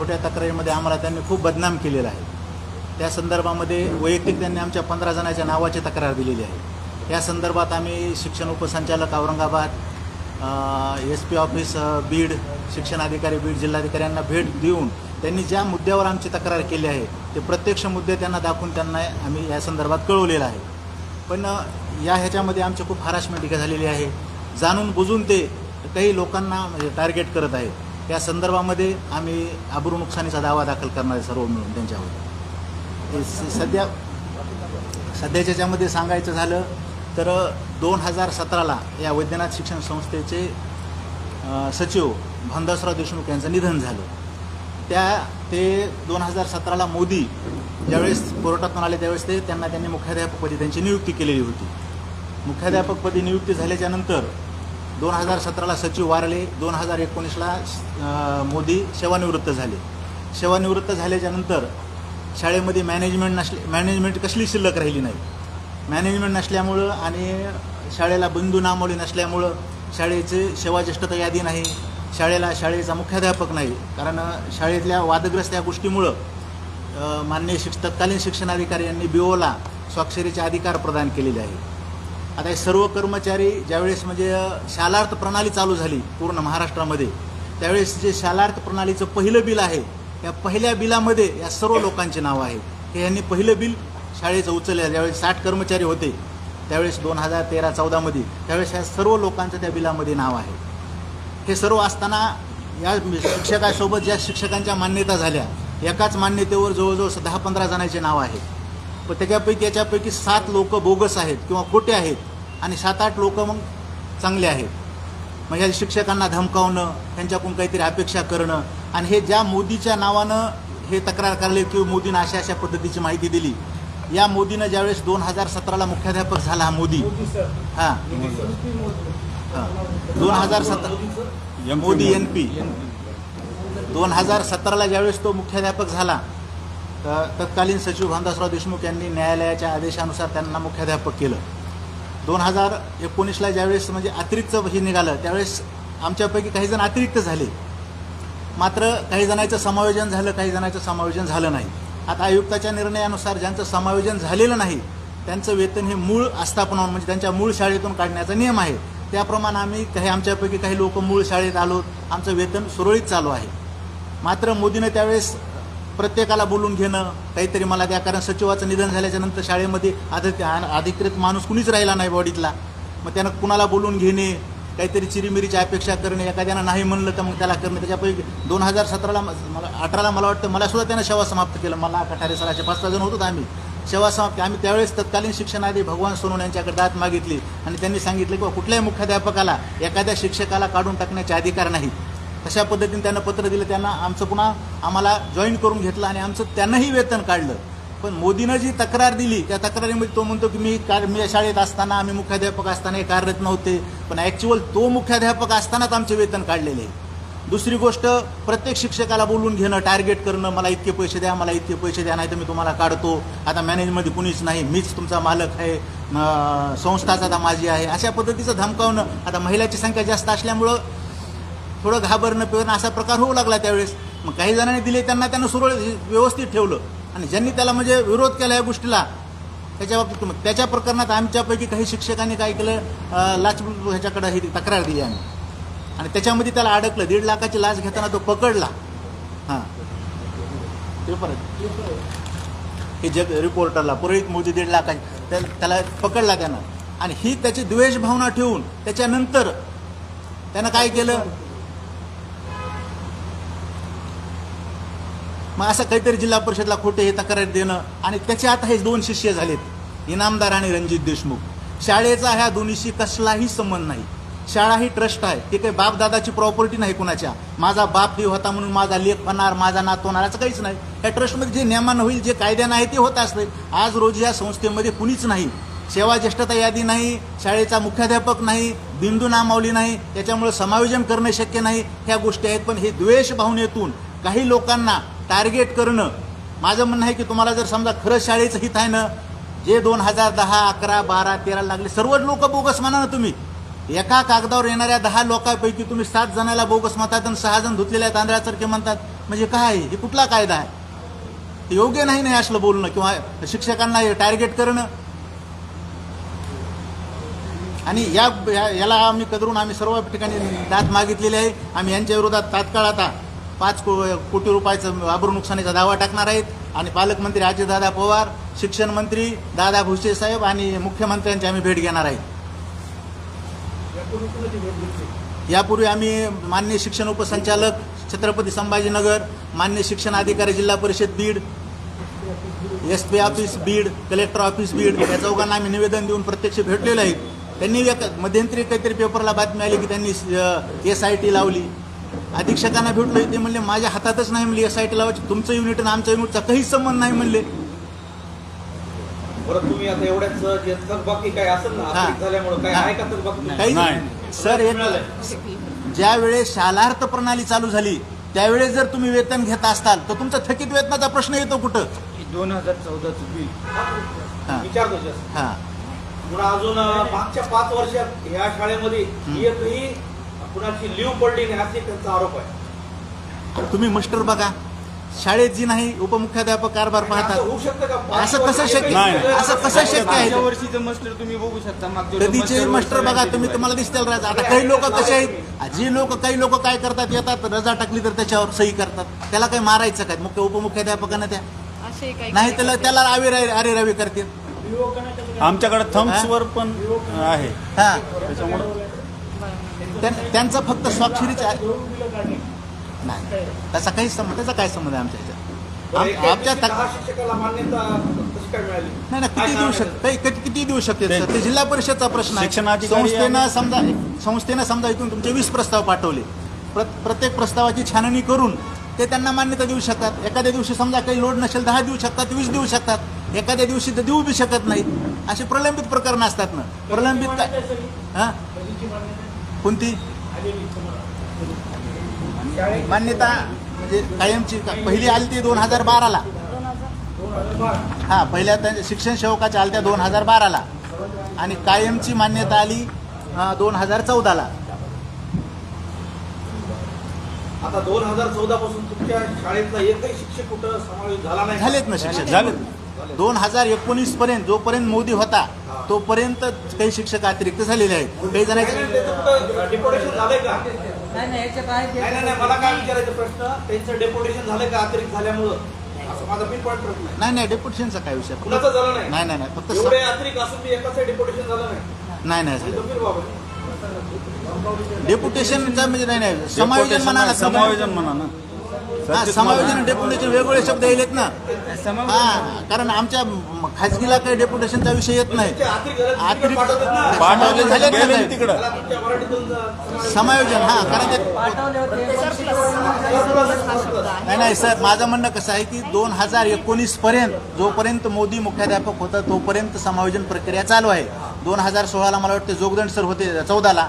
खोट्या तक्रारीमध्ये आम्हाला त्यांनी खूप बदनाम केलेला आहे. त्या संदर्भामध्ये वैयक्तिक त्यांनी आमच्या पंधरा जणांच्या नावाची तक्रार दिलेली आहे. या संदर्भात आम्ही शिक्षण उपसंचालक Aurangabad S P office Beed शिक्षण अधिकारी बीड जिल्हाधिकाऱ्यांना भेट देऊन त्यांनी ज्या मुद्द्यावर आमची तक्रार केली आहे ते प्रत्यक्ष मुद्दे त्यांना दाखवून त्यांना आम्ही या संदर्भात कळवलेलं आहे. पण या ह्याच्यामध्ये आमची खूप हरासमेंट झालेली आहे. जाणून बुजून ते काही लोकांना म्हणजे टार्गेट करत आहे त्या संदर्भामध्ये आम्ही आबरू नुकसानीचा दावा दाखल करणार आहे सर्व मिळून त्यांच्यावर. स- सध्या सध्याच्या याच्यामध्ये सांगायचं झालं तर दोन हजार सतराला या वैद्यनाथ शिक्षण संस्थेचे सचिव भानदासराव देशमुख यांचं निधन झालं. त्या ते दोन हजार सतराला मोदी ज्यावेळेस कोर्टातून आले त्यावेळेस ते त्यांना त्यांनी मुख्याध्यापकपदी त्यांची नियुक्ती केलेली होती. मुख्याध्यापकपदी नियुक्ती झाल्याच्यानंतर दोन हजार सतराला सचिव वारले दोन हजार एकोणीसला मोदी सेवानिवृत्त झाले. सेवानिवृत्त झाल्याच्यानंतर शाळेमध्ये मॅनेजमेंट नसले मॅनेजमेंट कसली शिल्लक राहिली नाही. मॅनेजमेंट नसल्यामुळं आणि शाळेला बंधू नामवली नसल्यामुळं शाळेचे सेवाज्येष्ठता यादी नाही शाळेला शाळेचा मुख्याध्यापक नाही. कारण शाळेतल्या वादग्रस्त या गोष्टीमुळं माननीय शिक्ष तत्कालीन शिक्षणाधिकारी यांनी बिओला स्वाक्षरीचे अधिकार प्रदान केलेले आहे. आता हे सर्व कर्मचारी ज्यावेळेस म्हणजे शालार्थ प्रणाली चालू झाली पूर्ण महाराष्ट्रामध्ये त्यावेळेस जे शालार्थ प्रणालीचं पहिलं बिल आहे या पहिल्या बिलामध्ये या सर्व लोकांचे नावं आहेत हे यांनी पहिलं बिल शाळेचं उचललं. ज्यावेळेस साठ कर्मचारी होते त्यावेळेस दोन हजार तेरा चौदामध्ये त्यावेळेस ह्या सर्व लोकांचं त्या बिलामध्ये नाव आहे. हे सर्व असताना या शिक्षकासोबत ज्या शिक्षकांच्या मान्यता झाल्या एकाच मान्यतेवर जवळजवळ दहा पंधरा जणांचे नाव आहे. पण त्याच्यापैकी याच्यापैकी सात लोक बोगस आहेत किंवा खोटे आहेत. आणि सात आठ लोक मग चांगले आहेत. मग ह्या शिक्षकांना धमकावणं त्यांच्याकडून काहीतरी अपेक्षा करणं आणि हे ज्या मोदीच्या नावानं हे तक्रार करले किंवा मोदीनं अशा अशा पद्धतीची माहिती दिली या मोदीनं ज्यावेळेस दोन हजार सतराला मुख्याध्यापक झाला हा मोदी. हां. हां. दोन हजार सतरा मोदी एन पी. दोन हजार सतराला ज्यावेळेस तो मुख्याध्यापक झाला तर तत्कालीन सचिव भानदासराव देशमुख यांनी न्यायालयाच्या आदेशानुसार त्यांना मुख्याध्यापक केलं. दोन हजार एकोणीसला ज्यावेळेस म्हणजे अतिरिक्त हे निघालं त्यावेळेस आमच्यापैकी काही जण अतिरिक्त झाले. मात्र काही जणांचं समायोजन झालं काही जणांचं समायोजन झालं नाही. आता आयुक्ताच्या निर्णयानुसार ज्यांचं समायोजन झालेलं नाही त्यांचं वेतन हे मूळ आस्थापनावर म्हणजे त्यांच्या मूळ शाळेतून काढण्याचा नियम आहे. त्याप्रमाणे आम्ही काही आमच्यापैकी काही लोक मूळ शाळेत आलो आमचं वेतन सुरळीत चालू आहे. मात्र मोदीनं त्यावेळेस प्रत्येकाला बोलून घेणं काहीतरी मला द्या. कारण सचिवाचं निधन झाल्याच्यानंतर शाळेमध्ये अधिक अधिकृत माणूस कुणीच राहिला नाही बॉडीतला. मग त्यानं कुणाला बोलून घेणे काहीतरी चिरीमिरीची अपेक्षा करणे एखाद्यानं नाही म्हणलं तर मग त्याला करणे. त्याच्यापैकी दोन हजार सतराला मला अठराला मला वाटतं मला सुद्धा त्यानं सेवा समाप्त केलं. मला कठारे सराचे पाच सहा जण होतो आम्ही. सेवा समाप्त आम्ही त्यावेळेस तत्कालीन शिक्षणाधी भगवान सोनून यांच्याकडे दात मागितली. आणि त्यांनी सांगितलं की बा, कुठल्याही मुख्याध्यापकाला एखाद्या शिक्षकाला काढून टाकण्याचे अधिकार नाही. तशा पद्धतीने त्यांना पत्र दिलं. त्यांना आमचं पुन्हा आम्हाला जॉईन करून घेतलं आणि आमचं त्यांनाही वेतन काढलं. पण मोदीनं जी तक्रार दिली त्या तक्रारीमध्ये तो म्हणतो की मी कार मी शाळेत असताना आम्ही मुख्याध्यापक असताना हे कार्यरत नव्हते पण ॲक्च्युअल तो मुख्याध्यापक असतानाच आमचे वेतन काढलेले. आहे दुसरी गोष्ट प्रत्येक शिक्षकाला बोलून घेणं टार्गेट करणं मला इतके पैसे द्या मला इतके पैसे द्या नाही तर मी तुम्हाला काढतो. आता मॅनेजमध्ये कुणीच नाही मीच तुमचा मालक आहे संस्थाच आता माझी आहे. अशा पद्धतीचं धमकावणं आता महिलाची संख्या जास्त असल्यामुळं थोडं घाबरणं पिवणं असा प्रकार होऊ लागला त्यावेळेस. मग काही जणांनी दिले त्यांना त्यानं सुरळीत व्यवस्थित ठेवलं. आणि ज्यांनी त्याला म्हणजे विरोध केला या गोष्टीला त्याच्या बाबतीत मग त्याच्या प्रकरणात आमच्यापैकी काही शिक्षकांनी काय केलं लाच ह्याच्याकडे ही तक्रार दिली आम्ही. आणि त्याच्यामध्ये त्याला अडकलं दीड लाखाची लाच घेताना तो पकडला. हां. ते परत. हे जग रिपोर्टरला पुरोहित मोदी दीड लाखाची त्या- त्याला पकडला त्यानं. आणि ही त्याची द्वेष भावना ठेवून त्याच्यानंतर त्यानं काय केलं? मग असं काहीतरी जिल्हा परिषदला खोटे हे तक्रार देणं आणि त्याचे आता हे दोन शिष्य झालेत इनामदार आणि रणजित देशमुख. शाळेचा ह्या दोन्हीशी कसलाही संबंध नाही. शाळा ही ट्रस्ट आहे. ते काही बाप दादाची प्रॉपर्टी नाही कुणाच्या. माझा बाप देव होता म्हणून माझा लेख होणार माझा नात होणार असं काहीच नाही. या ट्रस्टमध्ये जे नियमानं होईल जे कायद्यानं आहे ते होत असते आज रोजी या संस्थेमध्ये कुणीच नाही. सेवा ज्येष्ठता यादी नाही शाळेचा मुख्याध्यापक नाही बिंदू नामावली नाही त्याच्यामुळे समायोजन करणे शक्य नाही. ह्या गोष्टी आहेत पण हे द्वेष भावनेतून काही लोकांना टार्गेट करणं. माझं म्हणणं आहे की तुम्हाला जर समजा खरंच शाळेचं हित आहे ना जे दोन हजार दहा अकरा बारा तेरा लागले सर्व लोक बोगस म्हणा ना तुम्ही. एका कागदावर येणाऱ्या दहा लोकांपैकी तुम्ही सात जणाला बोगस म्हणतात आणि सहा जण धुतलेल्या तांदळासारखे म्हणतात. म्हणजे काय? हे कुठला कायदा आहे? ते योग्य नाही नाही असलं बोलणं किंवा शिक्षकांना टार्गेट करणं. आणि या या- याला आम्ही कदरून आम्ही सर्व ठिकाणी दात मागितलेले आहे. आम्ही यांच्या विरोधात तात्काळ आता पाच को कोटी रुपयाचं आबरू नुकसानीचा दावा टाकणार आहेत. आणि पालकमंत्री अजितदादा पवार शिक्षण मंत्री दादा भुसे साहेब आणि मुख्यमंत्र्यांची आम्ही भेट घेणार आहेत. यापूर्वी आम्ही मान्य शिक्षण उपसंचालक छत्रपती संभाजीनगर मान्य शिक्षण अधिकारी जिल्हा परिषद Beed S P office Beed collector office Beed या चौघांना आम्ही निवेदन देऊन प्रत्यक्ष भेटलेलं आहे. त्यांनी एक मध्यंतरी काहीतरी पेपरला बातमी आली की त्यांनी एस आय टी लावली. अधीक्षकांना भेटलो ते म्हणले माझ्या हातातच नाही म्हणले एस आय टी लावायची. तुमचं युनिट आणि आमच्या युनिटचा काहीच संबंध नाही म्हणले. बरं तुम्ही आता एवढ्याच जे थकबाकी काय असेल ना हा. आर्थिक झाल्यामुळे काय हा. आहे का थकबाकी? काही नाही. सर एक ज्या वेळेस शालार्थ प्रणाली चालू झाली त्यावेळेस जर तुम्ही वेतन घेत असताल तर तुमचा थकीत वेतनाचा प्रश्न येतो कुठं? दोन हजार चौदाचं बिल हा. विचारतो just. हा. पुन्हा अजून अं, मागच्या पाच वर्षात ह्या शाळेमध्ये एकही कुणाची लिव्ह पडली नाही असे त्यांचा आरोप आहे. तुम्ही मस्टर बघा. शाळेत जी नाही उपमुख्याध्यापक कारभार पाहतात. होऊ शकतं का? पाच असं कसं शक्य- असं कसं शक्य आहे? मागच्या वर्षीचं मास्टर तुम्ही बघू शकता. कधीचे मास्टर बघा तुम्ही. तुम्हाला दिसतील राजा. आता काही लोक कसे आहेत? जी लोक काही लोक काय करतात येतात रजा टाकली तर त्याच्यावर सही करतात. त्याला काही मारायचं काय? मुख्य उपमुख्याध्यापकांना त्या? असे काही नाही त्याला त्याला आवे अरे रवी करतील. आमच्याकडे थम्सवर पण आहे. हा. त्याच्यामुळे त्यां- त्यांचं फक्त स्वाक्षरीच आहे. नाही. त्याचा काही संबंध त्याचा काय संबंध आहे आमच्या ह्याच्यात आमच्या नाही ना काय किती देऊ शकत काही किती किती देऊ शकते ते- सर? ते जिल्हा परिषदचा प्रश्न आहे. संस्थेनं समजा संस्थेनं समजा इथून तुमचे वीस प्रस्ताव पाठवले. प्र- प्रत्येक प्रस्तावाची छाननी करून ते त्यांना मान्यता देऊ शकतात. एखाद्या दिवशी समजा काही लोड नसेल दहा देऊ शकतात वीस देऊ शकतात. एखाद्या दिवशी तर देऊ बी शकत नाहीत. अशी प्रलंबित प्रकरणं असतात ना. प्रलंबित काय हा? कोणती? मान्यता म्हणजे कायमची का- पहिली आली ती दोन हजार बाराला. हा पहिल्या त्या शिक्षण सेवकाची आली त्या दोन हजार बाराला. आणि कायमची मान्यता आली दोन हजार चौदाला. आता दोन हजार चौदा पासून तुमच्या शाळेतला एकही शिक्षक कुठं समावेश झाला नाही? झालेत ना शिक्षक झाले दोन हजार एकोणीस पर्यंत जोपर्यंत मोदी होता तोपर्यंत काही शिक्षक अतिरिक्त झालेले आहेत. काही जणांचे नाही नाही याच्यात आहे ते- नाही नाही नाही मला काय विचारायचं प्रश्न? त्यांचं डेप्युटेशन झालंय का अतिरिक्त झाल्यामुळं? असं माझा पिन पॉईंट प्रश्न आहे. नाही नाही डेप्युटेशनचा काय विषय? कुणाचं झालं नाही? नाही नाही नाही फक्त एवढे स- अतिरिक्त असून एकाच झालं नाही. नाही नाही हे झालं. गंभीर बाब आहे डेप्युटेशनचा म्हणजे नाही नाही समायोजन म्हणा समायोजन म्हणा ना. हा, समायोजन आणि डेप्युटेशन वेगवेगळे शब्द येलेत ना. हा कारण आमच्या खाजगीला काही डेप्युटेशनचा विषय येत नाही. अतिरिक्त झालं, साहेब. समायोजन हा कारण ते नाही नाही सर माझं म्हणणं कसं आहे की दोन हजार एकोणीस पर्यंत जोपर्यंत मोदी मुख्याध्यापक होता तोपर्यंत समायोजन प्रक्रिया चालू आहे. दोन हजार सोळाला मला वाटतं जोगदंड सर होते चौदाला.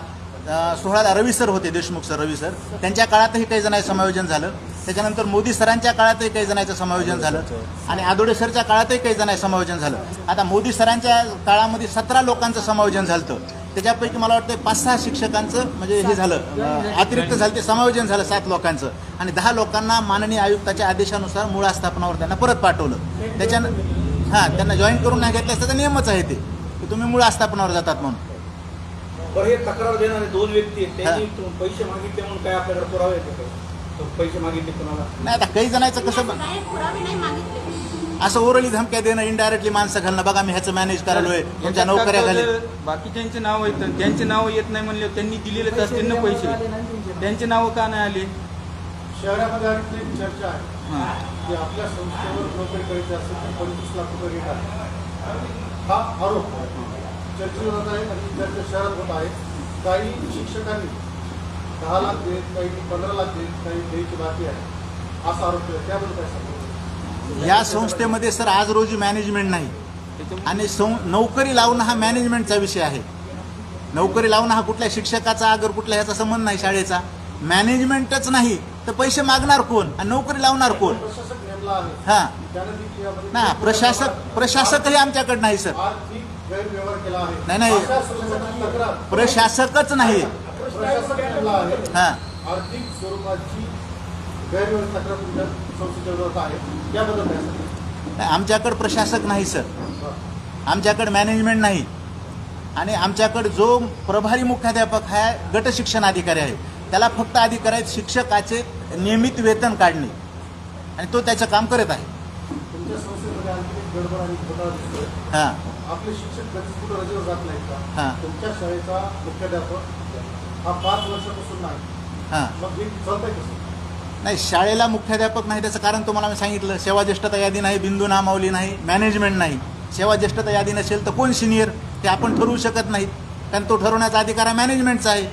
सोळाला रवी सर होते देशमुख सर रवी सर. त्यांच्या काळातही काही जणांचं समायोजन झालं. त्याच्यानंतर मोदी सरांच्या काळातही काही जणांचं समायोजन झालं. आणि आदोडे सरच्या काळातही काही जणांचं समायोजन झालं. आता मोदी सरांच्या काळामध्ये सतरा लोकांचं समायोजन झालं त्याच्यापैकी मला वाटतं पाच सहा शिक्षकांचं म्हणजे हे झालं. अतिरिक्त झालं ते समायोजन झालं सात लोकांचं. आणि दहा लोकांना माननीय आयुक्ताच्या आदेशानुसार मूळ आस्थापनावर त्यांना परत पाठवलं. त्याच्यानं हां त्यांना जॉईन करून नाही घेतल्यास त्याचा नियमच आहे ते. की तुम्ही मूळ आस्थापनावर जातात म्हणून. हे तक्रार देणारे दोन व्यक्ती आहेत त्यांनी पैसे मागितले म्हणून काय आपल्याकडे पुरावे पैसे मागितले कोणाला? नाही आता काही जणांचं कसं ब- नाही, पुरावे नाही मागितले असं ओरली धमक्या देणं इनडायरेक्टली माणसं घालणं. बघा मी ह्याचं मॅनेज करालोय तुमच्या नोकऱ्या घाली बाकीच्यांचे नाव येतं त्यांचे नाव येत नाही म्हणले त्यांनी दिलेलेच असतील ना पैसे. त्यांचे नाव का नाही आले? शहरामध्ये आणखी एक चर्चा आहे. हा. की आपल्या संस्थेवर नोकरी करायची असेल तर पंचवीस लाख रुपये घेतात हा आरोप चर्चेत होत आहे आणि चर्चा शहरात होत आहे. काही शिक्षकांनी दहा लाख देत काही पंधरा लाख देत काही द्यायची बाकी आहे. असा आरोप केला. त्याबद्दल काय सांगतो या संस्थेमध्ये सर आज रोजी मॅनेजमेंट नाही. आणि सं नोकरी लावणं हा मॅनेजमेंटचा विषय आहे. नोकरी लावणं हा कुठल्या शिक्षकाचा अगर कुठल्या ह्याचा संबंध नाही शाळेचा. मॅनेजमेंटच नाही. तर पैसे मागणार कोण? आणि नोकरी लावणार कोण? हा. ना प्रशासक प्रशासकही आमच्याकडे नाही सर. नाही, नाही. प्रशासकच नाही. हा. आर्थिक स्वरूपाची आमच्याकडे प्रशासक नाही सर. आमच्याकडे मॅनेजमेंट नाही. आणि आमच्याकडे जो प्रभारी मुख्याध्यापक हा गट शिक्षण अधिकारी आहे त्याला फक्त अधिकार आहेत शिक्षकाचे नियमित वेतन काढणे. आणि तो त्याचं काम करत आहे. हां. आपले शिक्षक हा. का? तुमच्या शाळेचा मुख्याध्यापक हा पाच वर्षापासून नाही. हां. मग हे चालतंय कसं? नाही शाळेला मुख्याध्यापक नाही त्याचं कारण तुम्हाला मी सांगितलं. सेवा ज्येष्ठता यादी नाही बिंदू नामावली नाही मॅनेजमेंट नाही. सेवा ज्येष्ठता यादी नसेल तर कोण सिनियर ते आपण ठरवू शकत नाहीत. कारण तो ठरवण्याचा अधिकार हा मॅनेजमेंटचा आहे.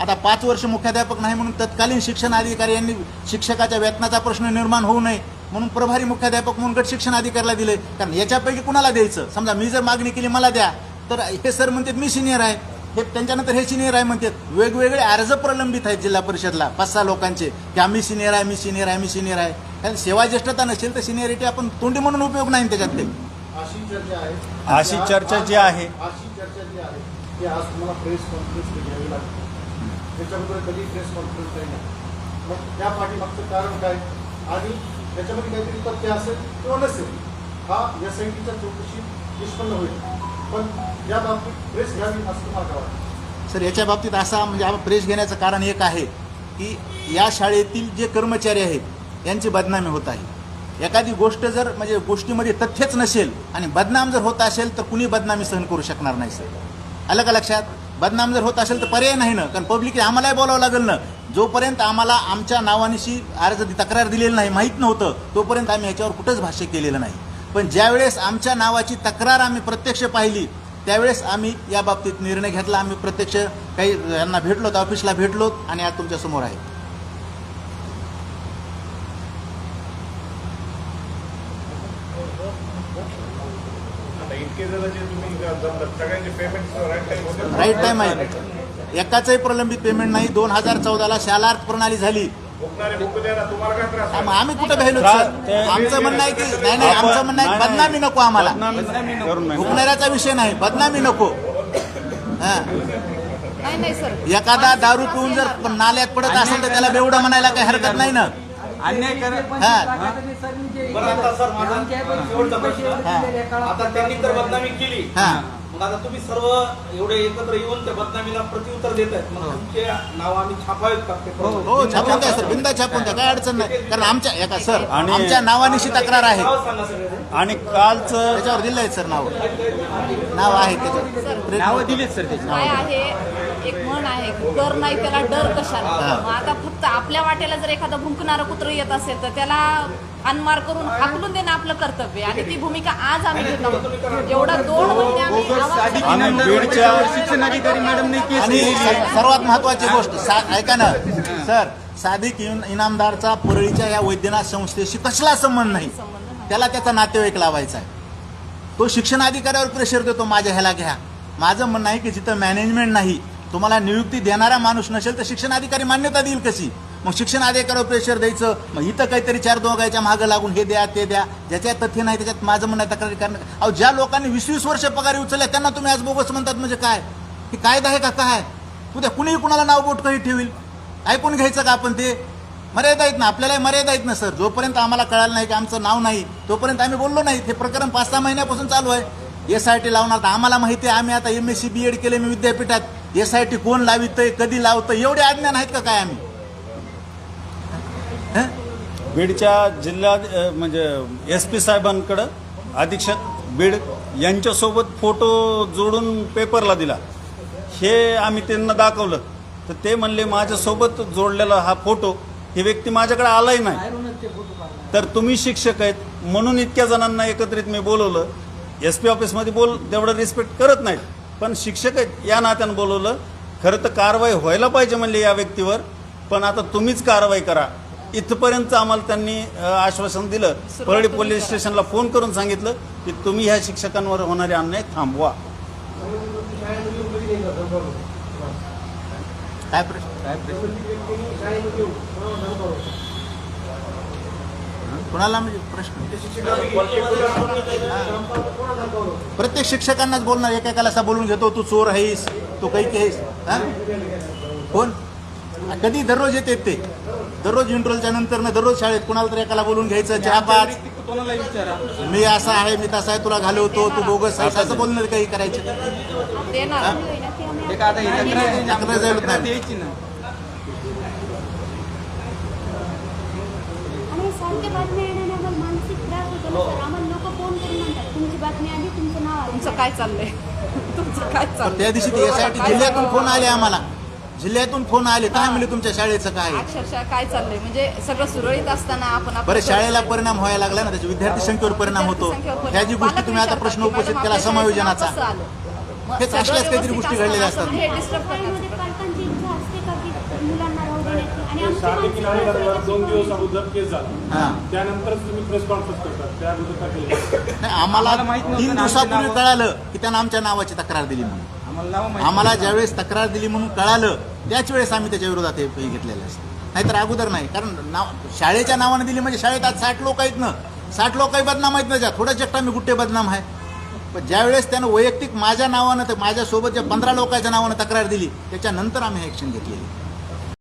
आता पाच वर्ष मुख्याध्यापक नाही म्हणून तत्कालीन शिक्षण अधिकारी यांनी शिक्षकाच्या वेतनाचा प्रश्न निर्माण होऊ नये म्हणून प्रभारी मुख्याध्यापक म्हणून गट शिक्षण अधिकाऱ्याला दिले कारण याच्यापैकी कुणाला द्यायचं? समजा मी जर मागणी केली मला द्या. तर हे सर म्हणतात मी सिनियर आहे. हे त्यांच्यानंतर हे सिनियर आहे म्हणतात. वेगवेगळे अर्ज प्रलंबित आहेत जिल्हा परिषदला. पाच सहा लोकांचे. की आम्ही सिनियर आहे मी सिनियर आहे मी सिनियर आहे. कारण सेवा ज्येष्ठता नसेल तर सिनियरिटी आपण तोंडी म्हणून उपयोग नाही त्याच्यात ते अशी चर्चा आहे. अशी चर्चा जी आहे. अशी चर्चा जी आहे ती आज तुम्हाला प्रेस कॉन्फरन्स घ्यावी लागते त्याच्याबद्दल कधी प्रेस कॉन्फरन्स काही नाही मग त्या पाठीमागचं कारण काय? आणि त्याच्यामध्ये काहीतरी तथ्य असेल किंवा नसेल हा एस आय टीच्या चौकशी निष्पन्न होईल. पण या बाबतीत प्रेस घ्यावी असं तुम्हाला वाटतं. सर याच्या बाबतीत असा म्हणजे आपण प्रेस घेण्याचं कारण एक आहे की या शाळेतील जे कर्मचारी आहेत यांची बदनामी होत आहे. एखादी गोष्ट जर म्हणजे गोष्टीमध्ये तथ्यच नसेल आणि बदनाम जर होत असेल तर कुणी बदनामी सहन करू शकणार नाही सर? आलं का लक्षात? बदनाम जर होत असेल तर पर्याय नाही ना कारण पब्लिक आम्हालाही बोलावं लागेल ना. जोपर्यंत आम्हाला आमच्या नावानिशी अर्ज तक्रार दिलेली नाही माहीत नव्हतं तोपर्यंत आम्ही याच्यावर कुठंच भाष्य केलेलं नाही. पण ज्यावेळेस आमच्या नावाची तक्रार आम्ही प्रत्यक्ष पाहिली त्यावेळेस आम्ही या बाबतीत निर्णय घेतला. आम्ही प्रत्यक्ष काही यांना भेटलोत ऑफिसला भेटलोत आणि आज तुमच्यासमोर आहे. राईट टाईम आहे. एकाचंही प्रलंबित पेमेंट नाही. दोन हजार चौदाला शालार्थ प्रणाली झाली. आम्ही कुठं भेलो? आमचं म्हणणं आहे की नाही नाही आमचं म्हणणं आहे बदनामी नको आम्हाला. भुकणाऱ्याचा विषय नाही बदनामी नको. हा. नाही नाही सर. एखादा दारू पिऊन जर नाल्यात पडत असेल तर त्याला बेवडं म्हणायला काही हरकत नाही ना. अन्याय करा. बरं आता सर माझा शेवटचा प्रश्न. आता त्यांनी तर बदनामी केली. हा. मग आता तुम्ही सर्व एवढे एकत्र येऊन त्या बदनामीला प्रत्युत्तर देत आहेत मग तुमचे नाव आम्ही छापावेत का? पेपरमध्ये? हो छापून द्या सर. बिंदा छापून द्या. काय अडचण नाही. कारण आमच्या एका सर आणि- आमच्या नावानिशी तक्रार आहे. नाव सांगा सगळे आणि कालचं त्याच्यावर दिलं आहे सर नाव. नाव आहे त्याच्यावर. नावं दिलीच सर त्याची. काय आहे एक म्हण आहे कर नाही त्याला डर कशाला? हा. मग आता फक्त आपल्या वाटेला जर एखादं भुंकणारं कुत्र येत असेल तर त्याला अनमार करून हाकलून देणं आपलं कर्तव्य आणि ती भूमिका आज आम्ही घेत. आहोत एवढा दोन महिने आम्ही आवाज बीडच्या- मॅडमने केस आणि केलेली आहे. स- सर्वात महत्वाची गोष्ट सा- ऐका ना. सर साधिक इन- इनामदारचा परळीच्या या वैद्यनाथ संस्थेशी कसला संबंध नाही. संबंध नाही. त्याला त्याचा नातेवाईक लावायचा आहे. तो शिक्षण अधिकाऱ्यावर प्रेशर देतो माझ्या ह्याला घ्या. माझं म्हणणं आहे की जिथं मॅनेजमेंट नाही तुम्हाला नियुक्ती देणारा माणूस नसेल तर शिक्षण अधिकारी मान्यता देईल कशी? मग शिक्षण अधिकाऱ्यावर प्रेशर द्यायचं मग इथं काहीतरी चार दोघायच्या मागं लागून हे द्या ते द्या. ज्याच्यात तथ्य नाही त्याच्यात माझं म्हणणं तक्रारी करणं अहो ज्या लोकांनी वीस वीस वर्ष पगारी उचलल्या त्यांना तुम्ही आज बोगस म्हणतात म्हणजे काय? हे कायदा आहे का? काय? उद्या कुणीही कुणाला नाव बोट काही ठेवील. ऐकून घ्यायचं का आपण ते? मर्यादा आहेत ना आपल्याला मर्यादा आहेत ना सर. जोपर्यंत आम्हाला कळालं नाही की आमचं नाव नाही तोपर्यंत आम्ही बोललो नाही. हे प्रकरण पाच सहा महिन्यापासून चालू आहे. एस आय टी लावणार आम्हाला माहिती आहे आम्ही आता M S C B Ed केले मी विद्यापीठात. एस आय टी कोण लावितंय कधी लावतं एवढे अज्ञान आहेत का काय आम्ही? बीडच्या जिल्हा म्हणजे एस पी साहेबांकडं अधीक्षक बीड यांच्यासोबत फोटो जोडून पेपरला दिला. हे आम्ही त्यांना दाखवलं. तर ते म्हणले माझ्यासोबत जोडलेला हा फोटो ही व्यक्ती माझ्याकडे आलाही नाही. तर तुम्ही शिक्षक आहेत. म्हणून इतक्या जणांना एकत्रित मी बोलवलं. एस पी ऑफिसमध्ये बोल तेवढं रिस्पेक्ट करत नाहीत. पण शिक्षक या नात्यानं बोलवलं. खरं तर कारवाई व्हायला पाहिजे म्हणले या व्यक्तीवर पण आता तुम्हीच कारवाई करा. इथपर्यंत आम्हाला त्यांनी आश्वासन दिलं. परळी पोलीस स्टेशनला फोन करून सांगितलं की तुम्ही ह्या शिक्षकांवर होणारे अन्याय थांबवा. काय प्रश्न? कुणाला म्हणजे प्रश्न? प्रत्येक शिक्षकांनाच बोलणार एकेकाला असा बोलून घेतो तू चोर आहेस तू काही आहेस हा? कोण? कधी? दररोज येते ते. दररोज इंट्रोलच्या नंतर ना दररोज शाळेत कुणाला तरी एकाला बोलून घ्यायचं चहा पाच. व्यतिरिक्त कोणाला विचारा. मी असा आहे मी तसा आहे तुला घालवतो तू बोगस आहेस असं बोलणं काही करायचं देणार ते का आता ही तक्रार आहे, तक्रार जाईल तक्रार नाही. द्यायची ना आणि सारख्या बातम्या येण्याने आम्हाला मानसिक त्रास होतो ना सर. आम्हाला लोक फोन करून म्हणतात. तुमची बातमी आली तुमचं नाव आलं. तुमचं काय चाललंय? तुमचं काय चाललंय? त्या दिवशी ते जिल्ह्यातून फोन आले आम्हाला. जिल्ह्यातून फोन आले. काय म्हणले तुमच्या शाळेचं काय अक्षरशः काय चाललंय? म्हणजे सगळं सुरळीत असताना आपण बरं शाळेला. परिणाम व्हायला लागला ना त्याच्या विद्यार्थी संख्येवर परिणाम होतो. विद्यार्थी संख्येवर. ह्या जी गोष्टी तुम्ही आता प्रश्न उपस्थित केला आपल्या शाळेत समायोजनाचा. नाव कसं आलं? मग हेच सगळं असल्याच काहीतरी व्यवस्थित गोष्टी घडलेल्या असतात. हे डिस्टर्ब शाळेमध्ये करण्याचं पालकांची इच्छा असते का की मुलांना राहू दोन दिवस. अगोदर केस झाला. हा. तुम्ही प्रेस कॉन्फरन्स त्या अगोदर केलं? नाही, आम्हाला तीन दिवसापूर्वी कळालं की त्यानं आमच्या नावाची तक्रार दिली म्हणून. आम्हाला ज्यावेळेस तक्रार दिली म्हणून कळालं त्याच वेळेस आम्ही त्याच्या विरोधात हे घेतलेलं असतं. नाहीतर अगोदर नाही कारण नाव शाळेच्या नावाने दिली म्हणजे शाळेत आज साठ लोक आहेत ना. साठ लोकही बदनाम आहेत ना ज्या. थोडं जगता मी गुट्टे बदनाम आहे. पण ज्यावेळेस त्यानं वैयक्तिक माझ्या नावानं तर माझ्यासोबत ज्या पंधरा लोकांच्या नावानं तक्रार दिली त्याच्यानंतर आम्ही ॲक्शन घेतलेली.